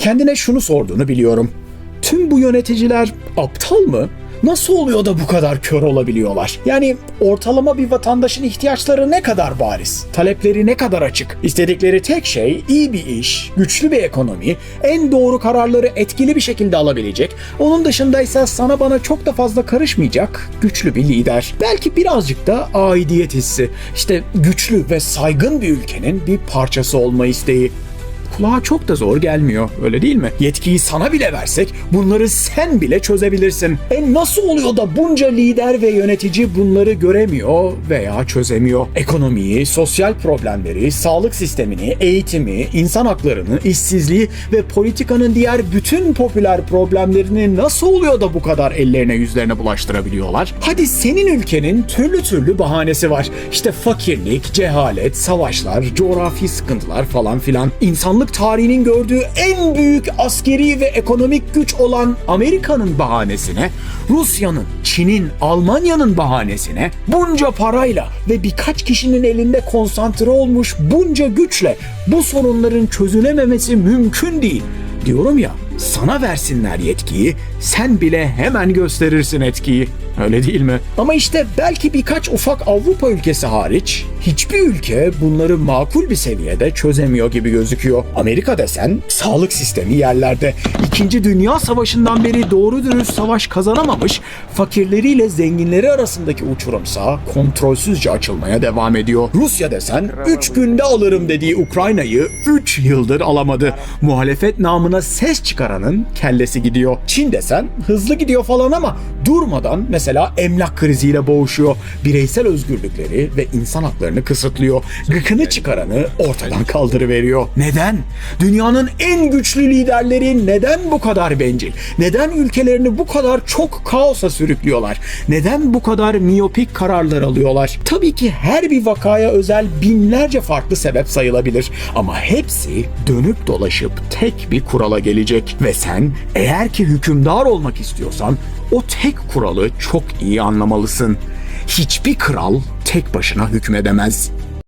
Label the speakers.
Speaker 1: kendine şunu sorduğunu biliyorum. Tüm bu yöneticiler aptal mı? Nasıl oluyor da bu kadar kör olabiliyorlar? Yani ortalama bir vatandaşın ihtiyaçları ne kadar bariz? Talepleri ne kadar açık? İstedikleri tek şey iyi bir iş, güçlü bir ekonomi, en doğru kararları etkili bir şekilde alabilecek. Onun dışında ise sana bana çok da fazla karışmayacak güçlü bir lider. Belki birazcık da aidiyet hissi. İşte güçlü ve saygın bir ülkenin bir parçası olma isteği. Kulağa çok da zor gelmiyor öyle değil mi? Yetkiyi sana bile versek bunları sen bile çözebilirsin. E nasıl oluyor da bunca lider ve yönetici bunları göremiyor veya çözemiyor? Ekonomiyi, sosyal problemleri, sağlık sistemini, eğitimi, insan haklarını, işsizliği ve politikanın diğer bütün popüler problemlerini nasıl oluyor da bu kadar ellerine yüzlerine bulaştırabiliyorlar? Hadi senin ülkenin türlü türlü bahanesi var. İşte fakirlik, cehalet, savaşlar, coğrafi sıkıntılar falan filan. İnsanlık tarihinin gördüğü en büyük askeri ve ekonomik güç olan Amerika'nın bahanesine, Rusya'nın, Çin'in, Almanya'nın bahanesine bunca parayla ve birkaç kişinin elinde konsantre olmuş bunca güçle bu sorunların çözülememesi mümkün değil. Diyorum ya sana versinler yetkiyi sen bile hemen gösterirsin etkiyi. Öyle değil mi? Ama işte belki birkaç ufak Avrupa ülkesi hariç hiçbir ülke bunları makul bir seviyede çözemiyor gibi gözüküyor. Amerika desen sağlık sistemi yerlerde. İkinci Dünya Savaşı'ndan beri doğru dürüst savaş kazanamamış, fakirleriyle zenginleri arasındaki uçurumsa kontrolsüzce açılmaya devam ediyor. Rusya desen 3 günde alırım dediği Ukrayna'yı 3 yıldır alamadı. Muhalefet namına ses çıkaranın kellesi gidiyor. Çin desen hızlı gidiyor falan ama durmadan mesela emlak kriziyle boğuşuyor. Bireysel özgürlükleri ve insan haklarını kısıtlıyor. Gıkını çıkaranı ortadan kaldırıveriyor. Neden? Dünyanın en güçlü liderleri neden bu kadar bencil? Neden ülkelerini bu kadar çok kaosa sürüklüyorlar? Neden bu kadar miyopik kararlar alıyorlar? Tabii ki her bir vakaya özel binlerce farklı sebep sayılabilir. Ama hepsi dönüp dolaşıp tek bir kurala gelecek. Ve sen eğer ki hükümdar olmak istiyorsan o tek kuralı çok iyi anlamalısın. Hiçbir kral tek başına hükmedemez.